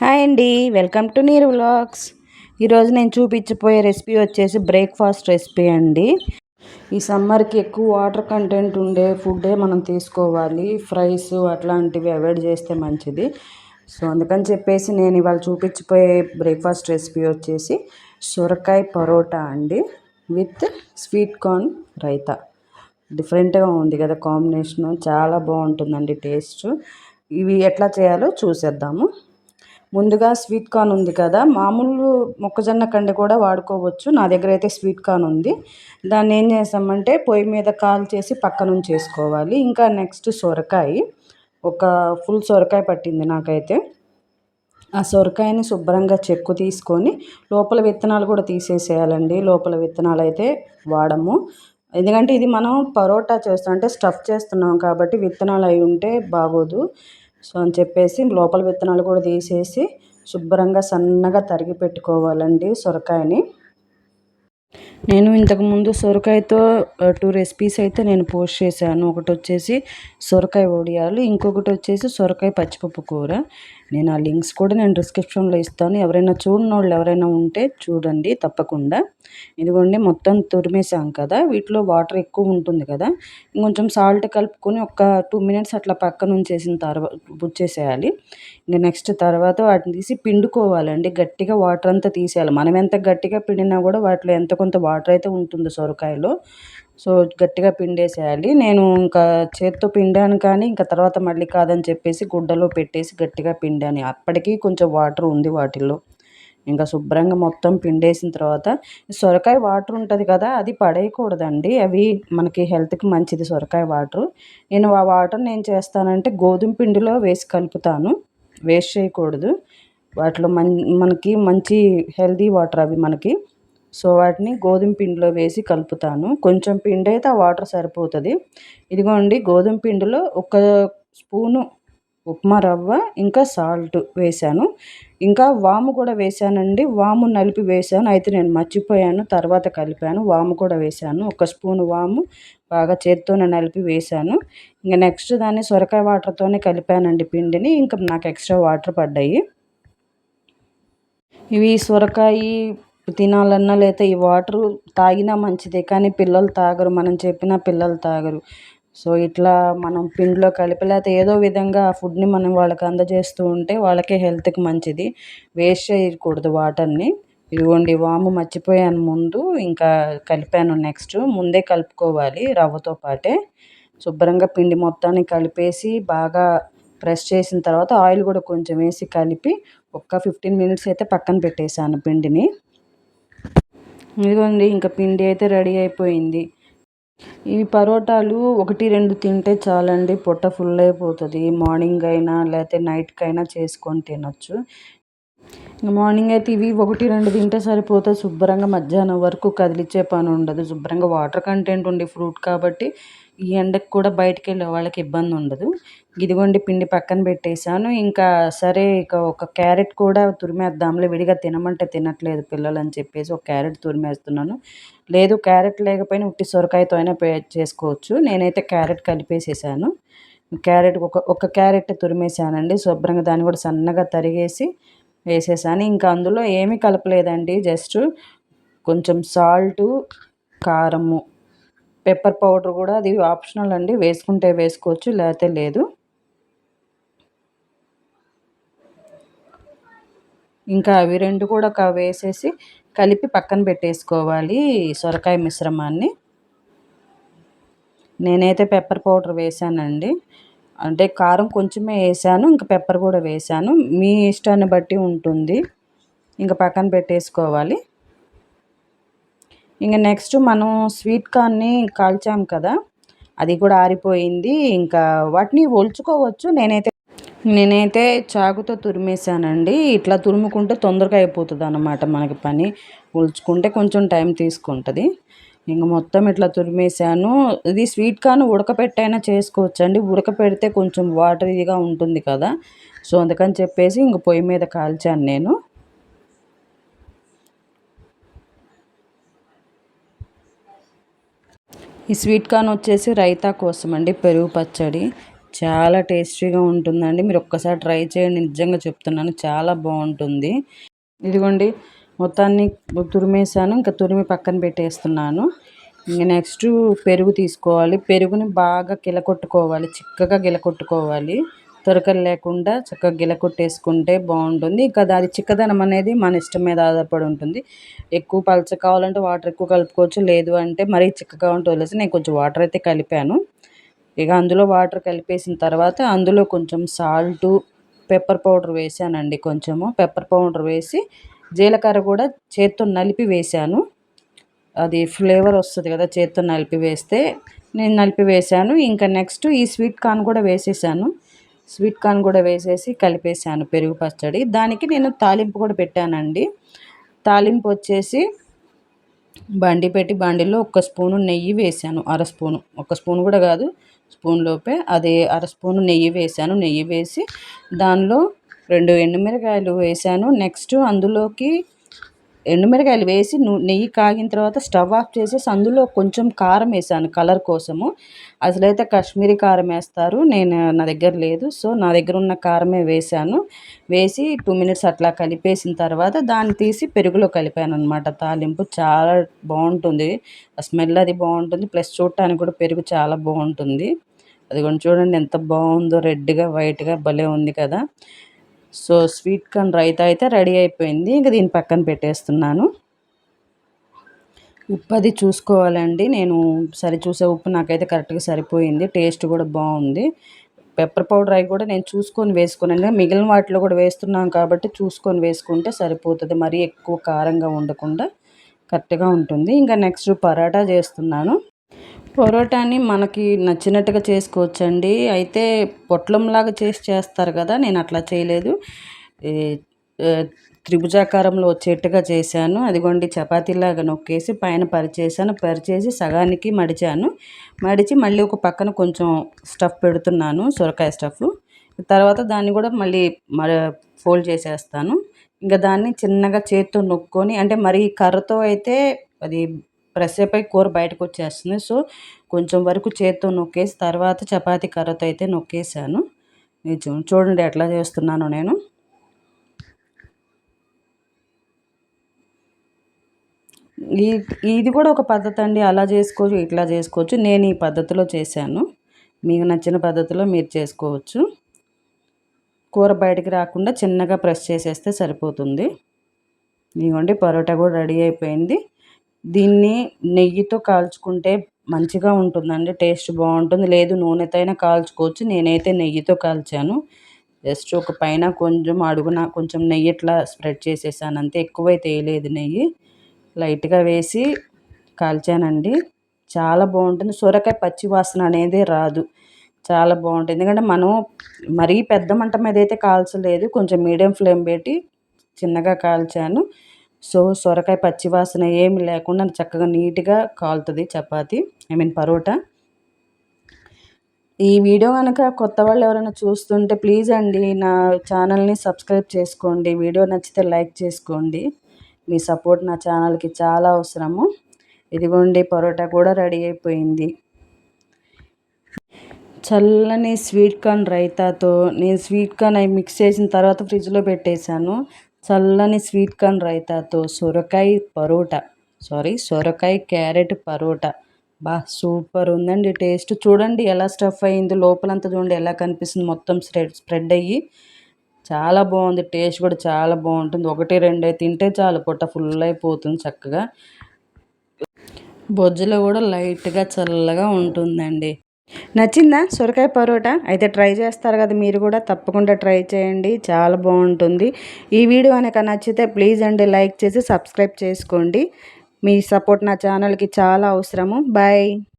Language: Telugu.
హాయ్ అండి వెల్కమ్ టు నీరు వ్లాగ్స్. ఈరోజు నేను చూపించిపోయే రెసిపీ వచ్చేసి బ్రేక్ఫాస్ట్ రెసిపీ అండి. ఈ సమ్మర్కి ఎక్కువ వాటర్ కంటెంట్ ఉండే ఫుడ్డే మనం తీసుకోవాలి. ఫ్రైస్ అట్లాంటివి అవాయిడ్ చేస్తే మంచిది. సో అందుకని చెప్పేసి నేను ఇవాళ చూపించిపోయే బ్రేక్ఫాస్ట్ రెసిపీ వచ్చేసి సొరకాయ పరోటా అండి విత్ స్వీట్ కార్న్ రైతా. డిఫరెంట్గా ఉంది కదా కాంబినేషను. చాలా బాగుంటుందండి టేస్ట్. ఇవి ఎట్లా చేయాలో చూసేద్దాము. ముందుగా స్వీట్ కార్న్ ఉంది కదా మామూలు మొక్కజొన్న కండి కూడా వాడుకోవచ్చు. నా దగ్గర అయితే స్వీట్ కార్న్ ఉంది. దాన్ని ఏం చేసామంటే పొయ్యి మీద కాల్ చేసి పక్కన చేసుకోవాలి. ఇంకా నెక్స్ట్ సొరకాయ. ఒక ఫుల్ సొరకాయ పట్టింది నాకైతే. ఆ సొరకాయని శుభ్రంగా చెక్కు తీసుకొని లోపల విత్తనాలు కూడా తీసేసేయాలండి. లోపల విత్తనాలు అయితే వాడము. ఎందుకంటే ఇది మనం పరోటా చేస్తాం అంటే స్టఫ్ చేస్తున్నాం కాబట్టి విత్తనాలు అయి ఉంటే బాగోదు. సో అని చెప్పేసి లోపల విత్తనాలు కూడా తీసేసి శుభ్రంగా సన్నగా తరిగి పెట్టుకోవాలండి సొరకాయని. నేను ఇంతకుముందు సొరకాయతో టూ రెసిపీస్ అయితే నేను పోస్ట్ చేశాను. ఒకటి వచ్చేసి సొరకాయ వడియాలు ఇంకొకటి వచ్చేసి సొరకాయ పచ్చిపప్పు కూర. నేను ఆ లింక్స్ కూడా నేను డిస్క్రిప్షన్లో ఇస్తాను. ఎవరైనా చూడని వాళ్ళు ఎవరైనా ఉంటే చూడండి తప్పకుండా. ఇదిగోండి మొత్తం తురిమేసాం కదా. వీటిలో వాటర్ ఎక్కువ ఉంటుంది కదా. ఇంకొంచెం సాల్ట్ కలుపుకొని ఒక టూ మినిట్స్ అట్లా పక్కన ఉంచేసిన తర్వాత బుచ్చేసేయాలి ఇంకా నెక్స్ట్ తర్వాత వాటిని తీసి పిండుకోవాలండి. గట్టిగా వాటర్ అంతా తీసేయాలి. మనం ఎంత గట్టిగా పిండినా కూడా వాటిలో ఎంత కొంత వాటర్ అయితే ఉంటుంది సొరకాయలో. సో గట్టిగా పిండేసేయాలి. నేను ఇంకా చేత్తో పిండాను కానీ ఇంకా తర్వాత మళ్ళీ కాదని చెప్పేసి గుడ్డలో పెట్టేసి గట్టిగా పిండాను. అప్పటికీ కొంచెం వాటర్ ఉంది వాటిల్లో. ఇంకా శుభ్రంగా మొత్తం పిండేసిన తర్వాత సొరకాయ వాటర్ ఉంటుంది కదా అది పడేయకూడదండి. అవి మనకి హెల్త్కి మంచిది సొరకాయ వాటర్. నేను ఆ వాటర్ని ఏం చేస్తానంటే గోధుమ పిండిలో వేసి కలుపుతాను. వేస్ట్ చేయకూడదు. వాటిలో మన్ మనకి మంచి హెల్దీ వాటర్ అవి మనకి. సో వాటిని గోధుమ పిండిలో వేసి కలుపుతాను. కొంచెం పిండి అయితే ఆ వాటర్ సరిపోతుంది. ఇదిగోండి గోధుమ పిండిలో ఒక స్పూను ఉప్మా రవ్వ ఇంకా సాల్ట్ వేశాను. ఇంకా వాము కూడా వేశానండి. వాము నలిపి వేశాను. అయితే నేను మర్చిపోయాను. తర్వాత కలిపాను. వాము కూడా వేశాను. ఒక స్పూన్ వాము బాగా చేత్తోనే నలిపి వేశాను. ఇంకా నెక్స్ట్ దాన్ని సొరకాయ వాటర్తోనే కలిపానండి పిండిని. ఇంకా నాకు ఎక్స్ట్రా వాటర్ పడ్డాయి. ఇవి సొరకాయ తినాలన్నా లేకపోతే ఈ వాటర్ తాగినా మంచిదే కానీ పిల్లలు తాగరు. మనం చెప్పినా పిల్లలు తాగరు. సో ఇట్లా మనం పిండిలో కలిపి లేకపోతే ఏదో విధంగా ఆ ఫుడ్ని మనం వాళ్ళకి అందజేస్తూ ఉంటే వాళ్ళకే హెల్త్కి మంచిది. వేస్ట్ చేయకూడదు వాటర్ని. ఇదిగోండి వాము మర్చిపోయాను ముందు. ఇంకా కలిపాను నెక్స్ట్. ముందే కలుపుకోవాలి రవ్వతో పాటే. శుభ్రంగా పిండి మొత్తాన్ని కలిపేసి బాగా ప్రెస్ చేసిన తర్వాత ఆయిల్ కూడా కొంచెం వేసి కలిపి ఒక్క ఫిఫ్టీన్ మినిట్స్ అయితే పక్కన పెట్టేశాను పిండిని. ఇదిగోండి ఇంకా పిండి అయితే రెడీ అయిపోయింది. ఈ పరోటాలు ఒకటి రెండు తింటే చాలండి పొట్ట ఫుల్ అయిపోతుంది. మార్నింగ్ అయినా లేకపోతే నైట్కైనా చేసుకొని తినొచ్చు. మార్నింగ్ అయితే ఇవి ఒకటి రెండు తింటే సరిపోతే శుభ్రంగా మధ్యాహ్నం వరకు కదిలిచ్చే పని ఉండదు. శుభ్రంగా వాటర్ కంటెంట్ ఉండే ఫ్రూట్ కాబట్టి ఈ ఎండకు కూడా బయటికి వెళ్ళే వాళ్ళకి ఇబ్బంది ఉండదు. ఇదిగోండి పిండి పక్కన పెట్టేశాను. ఇంకా సరే ఇక ఒక క్యారెట్ కూడా తురిమేద్దాంలే. విడిగా తినమంటే తినట్లేదు పిల్లలు అని చెప్పేసి ఒక క్యారెట్ తురిమేస్తున్నాను. లేదు క్యారెట్ లేకపోయినా ఉట్టి సొరకాయతో అయినా చేసుకోవచ్చు. నేనైతే క్యారెట్ కలిపేసేసాను. క్యారెట్ ఒక ఒక క్యారెట్ తురిమేసానండి శుభ్రంగా దాన్ని కూడా సన్నగా తరిగేసి వేసేసాను. ఇంకా అందులో ఏమీ కలపలేదండి. జస్ట్ కొంచెం సాల్టు కారము పెప్పర్ పౌడర్ కూడా అది ఆప్షనల్ అండి. వేసుకుంటే వేసుకోవచ్చు లేకపోతే లేదు. ఇంకా అవి రెండు కూడా వేసేసి కలిపి పక్కన పెట్టేసుకోవాలి సొరకాయ మిశ్రమాన్ని. నేనైతే పెప్పర్ పౌడర్ వేసానండి. అంటే కారం కొంచెమే వేసాను ఇంకా పెప్పర్ కూడా వేసాను. మీ ఇష్టాన్ని బట్టి ఉంటుంది. ఇంకా పక్కన పెట్టేసుకోవాలి. ఇంకా నెక్స్ట్ మనం స్వీట్ కార్న్ని కాల్చాం కదా అది కూడా ఆరిపోయింది. ఇంకా వాటిని ఒలుచుకోవచ్చు. నేనైతే నేనైతే చాకుతో తురిమేసానండి. ఇట్లా తురుముకుంటే తొందరగా అయిపోతుంది అన్నమాట మనకి పని. ఒలుచుకుంటే కొంచెం టైం తీసుకుంటుంది. ఇంక మొత్తం ఇట్లా తురిమేసాను ఇది స్వీట్ కార్న్ ఉడకపెట్టైనా చేసుకోవచ్చండి. ఉడకపెడితే కొంచెం వాటర్ ఇదిగా ఉంటుంది కదా. సో అందుకని చెప్పేసి ఇంక పొయ్యి మీద కాల్చాను నేను. ఈ స్వీట్ కార్న్ వచ్చేసి రైతా కోసం అండి పెరుగు పచ్చడి. చాలా టేస్టీగా ఉంటుందండి. మీరు ఒక్కసారి ట్రై చేయండి. నిజంగా చెప్తున్నాను. చాలా బాగుంటుంది. ఇదిగోండి. మొత్తాన్ని తురిమేసాను. ఇంకా తురిమి పక్కన పెట్టేస్తున్నాను. ఇంక నెక్స్ట్ పెరుగు తీసుకోవాలి. పెరుగుని బాగా గిలకొట్టుకోవాలి చిక్కగా గిలకొట్టుకోవాలి తొరకలు లేకుండా చక్కగా గిలకొట్టేసుకుంటే బాగుంటుంది. ఇంకా దాని చిక్కదనం అనేది మన ఇష్టం మీద ఆధారపడి ఉంటుంది. ఎక్కువ పలచ కావాలంటే వాటర్ ఎక్కువ కలుపుకోవచ్చు. లేదు అంటే మరీ చిక్కగా ఉంటే వదిలేసి నేను కొంచెం వాటర్ అయితే కలిపాను. ఇక అందులో వాటర్ కలిపేసిన తర్వాత అందులో కొంచెం సాల్టు పెప్పర్ పౌడర్ వేసానండి కొంచెము. పెప్పర్ పౌడర్ వేసి జీలకర్ర కూడా చేత్తో నలిపి వేసాను అది ఫ్లేవర్ వస్తుంది కదా చేత్తో నలిపి వేస్తే. నేను నలిపి వేసాను ఇంకా నెక్స్ట్ ఈ స్వీట్ కార్న్ కూడా వేసేసాను. స్వీట్ కార్న్ కూడా వేసేసి కలిపేసాను పెరుగు పచ్చడి. దానికి నేను తాలింపు కూడా పెట్టానండి. తాలింపు వచ్చేసి బండి పెట్టి బండిలో ఒక స్పూను నెయ్యి వేసాను అర స్పూను. ఒక స్పూన్ కూడా కాదు స్పూన్ లోపే అదే అర స్పూను నెయ్యి వేసాను నెయ్యి వేసి దానిలో రెండు ఎండుమిరకాయలు వేసాను నెక్స్ట్ అందులోకి ఎండుమిరకాయలు వేసి నెయ్యి కాగిన తర్వాత స్టవ్ ఆఫ్ చేసేసి అందులో కొంచెం కారం వేసాను కలర్ కోసము. అసలైతే కాశ్మీరీ కారం వేస్తారు. నేను నా దగ్గర లేదు. సో నా దగ్గర ఉన్న కారమే వేసాను వేసి టూ మినిట్స్ అట్లా కలిపేసిన తర్వాత దాన్ని తీసి పెరుగులో కలిపాను అనమాట తాలింపు చాలా బాగుంటుంది. స్మెల్ అది బాగుంటుంది. ప్లస్ చూడటానికి కూడా పెరుగు చాలా బాగుంటుంది. అది కొంచెం చూడండి ఎంత బాగుందో. రెడ్గా వైట్గా భలే ఉంది కదా. సో స్వీట్ కార్న్ రైతా అయితే రెడీ అయిపోయింది. ఇంకా దీని పక్కన పెట్టేస్తున్నాను. ఉప్పు అది చూసుకోవాలండి. నేను సరి చూసే ఉప్పు నాకైతే కరెక్ట్గా సరిపోయింది. టేస్ట్ కూడా బాగుంది. పెప్పర్ పౌడర్ అవి కూడా నేను చూసుకొని వేసుకున్నాను. మిగిలిన వాటిలో కూడా వేస్తున్నాం కాబట్టి చూసుకొని వేసుకుంటే సరిపోతుంది. మరీ ఎక్కువ కారంగా ఉండకుండా కరెక్ట్గా ఉంటుంది. ఇంకా నెక్స్ట్ పరాటా చేస్తున్నాను. పొరోటాని మనకి నచ్చినట్టుగా చేసుకోవచ్చండి. అయితే పొట్లంలాగా చేసి చేస్తారు కదా నేను అట్లా చేయలేదు. త్రిభుజాకారంలో వచ్చేట్టుగా చేశాను. అదిగోండి చపాతీలాగా నొక్కేసి పైన పరిచేసాను పరిచేసి సగానికి మడిచాను. మడిచి మళ్ళీ ఒక పక్కన కొంచెం స్టఫ్ పెడుతున్నాను సొరకాయ స్టఫ్. తర్వాత దాన్ని కూడా మళ్ళీ ఫోల్డ్ చేసేస్తాను. ఇంకా దాన్ని చిన్నగా చేత్తో నొక్కొని అంటే మరి కర్రతో అయితే అది ప్రెస్ అయిపోయి కూర బయటకు వచ్చేస్తుంది సో కొంచెం వరకు చేతితో నొక్కేసి తర్వాత చపాతీ కర్రతో అయితే నొక్కేసాను చూడండి ఎట్లా చేస్తున్నాను నేను. ఈ ఇది కూడా ఒక పద్ధతి అండి. అలా చేసుకోవచ్చు ఇట్లా చేసుకోవచ్చు. నేను ఈ పద్ధతిలో చేశాను. మీకు నచ్చిన పద్ధతిలో మీరు చేసుకోవచ్చు. కూర బయటికి రాకుండా చిన్నగా ప్రెస్ చేసేస్తే సరిపోతుంది. ఇదిగోండి పరోటా కూడా రెడీ అయిపోయింది. దీన్ని నెయ్యితో కాల్చుకుంటే మంచిగా ఉంటుందండి టేస్ట్ బాగుంటుంది. లేదు నూనెతో అయినా కాల్చుకోవచ్చు. నేనైతే నెయ్యితో కాల్చాను. జస్ట్ ఒక పైన కొంచెం అడుగున కొంచెం నెయ్యి ఇట్లా స్ప్రెడ్ చేసేసాను. అంతే ఎక్కువైతే వేయలేదు నెయ్యి. లైట్గా వేసి కాల్చానండి. చాలా బాగుంటుంది. సొరకాయ పచ్చి వాసన అనేది రాదు. చాలా బాగుంటుంది. ఎందుకంటే మనం మరీ పెద్ద మంట మీద అయితే కాల్చలేదు. కొంచెం మీడియం ఫ్లేమ్ పెట్టి చిన్నగా కాల్చాను. సో సొరకాయ పచ్చివాసన ఏమి లేకుండా చక్కగా నీట్గా కాలుతుంది చపాతి ఐ మీన్ పరోటా. ఈ వీడియో కనుక కొత్త వాళ్ళు ఎవరైనా చూస్తుంటే ప్లీజ్ అండి నా ఛానల్ని సబ్స్క్రైబ్ చేసుకోండి. వీడియో నచ్చితే లైక్ చేసుకోండి. మీ సపోర్ట్ నా ఛానల్కి చాలా అవసరము. ఇదిగోండి పరోటా కూడా రెడీ అయిపోయింది. చల్లని స్వీట్ కార్న్ రైతాతో నేను స్వీట్ కార్న్ అవి మిక్స్ చేసిన తర్వాత ఫ్రిడ్జ్లో పెట్టేశాను. చల్లని స్వీట్ కార్న్ రైతాతో సొరకాయ పరోటా. సారీ సొరకాయ క్యారెట్ పరోటా. బా సూపర్ ఉందండి టేస్ట్. చూడండి ఎలా స్టఫ్ అయ్యింది లోపలంతా చూడండి ఎలా కనిపిస్తుంది. మొత్తం స్ప్రెడ్ స్ప్రెడ్ అయ్యి చాలా బాగుంది. టేస్ట్ కూడా చాలా బాగుంటుంది. ఒకటి రెండు తింటే చాలు. పొట్ట ఫుల్ అయిపోతుంది చక్కగా. బొజ్జులో కూడా లైట్గా చల్లగా ఉంటుందండి. నచ్చిందా? సొరకాయ పరోటా? అయితే ట్రై చేస్తారు కదా మీరు కూడా తప్పకుండా ట్రై చేయండి. చాలా బాగుంటుంది. ఈ వీడియో కనుక నచ్చితే ప్లీజ్ అండి లైక్ చేసి సబ్స్క్రైబ్ చేసుకోండి. మీ సపోర్ట్ నా ఛానల్కి చాలా అవసరము. బాయ్.